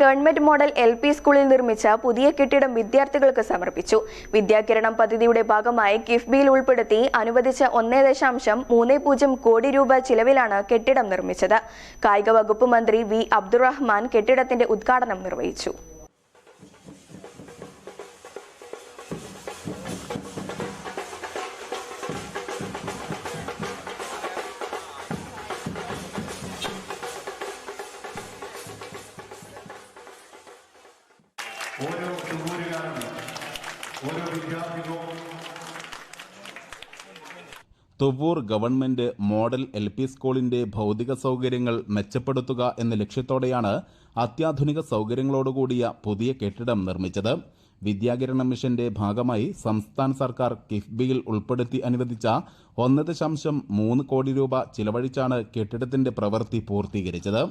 government model L P സ്കൂളിൽ നിർമ്മിച്ച പുതിയ കെട്ടിടം വിദ്യാർത്ഥികൾക്ക് സമർപ്പിച്ചു. വിദ്യാകിരണം പദ്ധതിയുടെ ഭാഗമായി കിഫ്ബിയിൽ ഉൾപ്പെടുത്തി അനുവദിച്ച ഒന്നേ ദശാംശം മൂന്ന് പൂജ്യം കോടി രൂപ ചിലവിലാണ് കെട്ടിടം നിർമ്മിച്ചത്. കായിക വകുപ്പ് മന്ത്രി വി അബ്ദുറഹ്മാൻ കെട്ടിടത്തിന്റെ ഉദ്ഘാടനം നിർവഹിച്ചു. ഓരോ ചുമൂരുകാരും ഓരോ Thuvvur government model L P സ്കൂളിന്റെ ഭൗതിക സൗകര്യങ്ങൾ മെച്ചപ്പെടുത്തുക എന്ന ലക്ഷ്യത്തോടെയാണ് അത്യാധുനിക സൗകര്യങ്ങളോടുകൂടിയ പുതിയ കെട്ടിടം നിർമ്മിച്ചത്. വിദ്യാകിരണ മിഷന്റെ ഭാഗമായി സംസ്ഥാന സർക്കാർ കിഫ്ബിയിൽ ഉൾപ്പെടുത്തി അനുവദിച്ച ഒന്ന് ദശാംശം മൂന്ന് കോടി രൂപ ചിലവഴിച്ചാണ് കെട്ടിടത്തിന്റെ പ്രവൃത്തി പൂർത്തീകരിച്ചത്.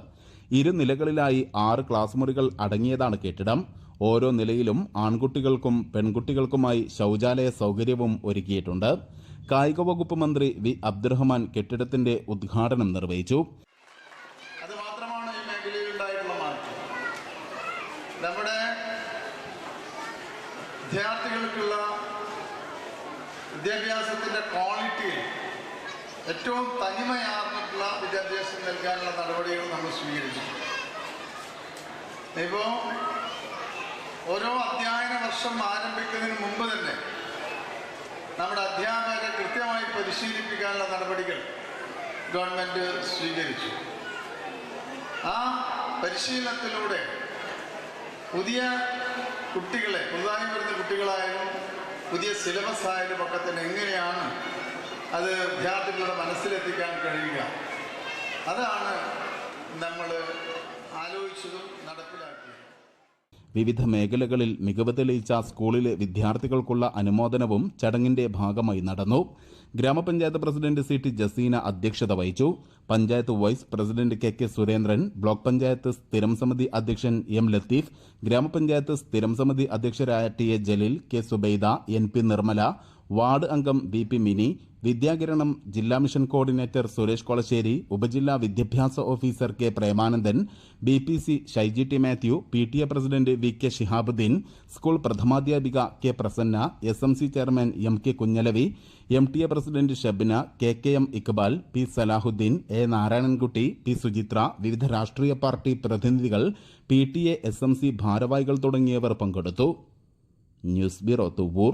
ഇരുനിലകളിലായി ആറ് ക്ലാസ് മുറികൾ അടങ്ങിയതാണ് കെട്ടിടം. ഓരോ നിലയിലും ആൺകുട്ടികൾക്കും പെൺകുട്ടികൾക്കുമായി ശൗചാലയ സൗകര്യവും ഒരുക്കിയിട്ടുണ്ട്. കായിക വകുപ്പ് മന്ത്രി വി അബ്ദുറഹ്മാൻ കെട്ടിടത്തിന്റെ ഉദ്ഘാടനം നിർവഹിച്ചു. നമ്മുടെ വിദ്യാർത്ഥികൾക്കുള്ള വിദ്യാഭ്യാസത്തിന്റെ ക്വാളിറ്റിയിൽ ഏറ്റവും തനിമയാർന്നിട്ടുള്ള വിദ്യാഭ്യാസം നൽകാനുള്ള നടപടികൾ നമ്മൾ സ്വീകരിച്ചു ഇപ്പോൾ ഓരോ അധ്യയന വർഷം ആരംഭിക്കുന്നതിന് മുമ്പ് തന്നെ നമ്മുടെ അധ്യാപകരെ കൃത്യമായി പരിശീലിപ്പിക്കാനുള്ള നടപടികൾ ഗവൺമെന്റ് സ്വീകരിച്ചു. ആ പരിശീലനത്തിലൂടെ പുതിയ കുട്ടികളെ പുതുതായി വരുന്ന കുട്ടികളായാലും പുതിയ സിലബസ് ആയാലും ഒക്കെ തന്നെ എങ്ങനെയാണ് അത് വിദ്യാർത്ഥികളുടെ മനസ്സിലെത്തിക്കാൻ കഴിയുക? അതാണ് നമ്മൾ ആലോചിച്ചതും നടപ്പിലാക്കിയത്. വിവിധ മേഖലകളിൽ മികവ് തെളിയിച്ച സ്കൂളിലെ വിദ്യാർത്ഥികൾക്കുള്ള അനുമോദനവും ചടങ്ങിന്റെ ഭാഗമായി നടന്നു. ഗ്രാമപഞ്ചായത്ത് പ്രസിഡന്റ് സി ടി ജസീന അധ്യക്ഷത വഹിച്ചു. Panchayat vice president K K Surendran block panchayat സ്ഥിരം സമിതി അധ്യക്ഷൻ എം ലത്തീഫ് ഗ്രാമപഞ്ചായത്ത് സ്ഥിരം സമിതി അധ്യക്ഷരായ T A Jaleel K Subaida N P Nirmala ward അംഗം വി പി മിനി വിദ്യാകിരണം ജില്ലാ മിഷൻ കോർഡിനേറ്റർ സുരേഷ് കൊളശ്ശേരി ഉപജില്ലാ വിദ്യാഭ്യാസ officer K Premanandan B P C Shaiji T Mathew P T A president V K Shihabuddin school പ്രഥമാധ്യാപിക K Prasanna S M C chairman M K Kunhalavi M T A president Shabina K K M Iqbal P Salahuddin A Narayanankutty P Suchitra വിവിധ രാഷ്ട്രീയ party പ്രതിനിധികൾ P T A S M C ഭാരവാഹികൾ തുടങ്ങിയവർ പങ്കെടുത്തു. News bureau Thuvvur.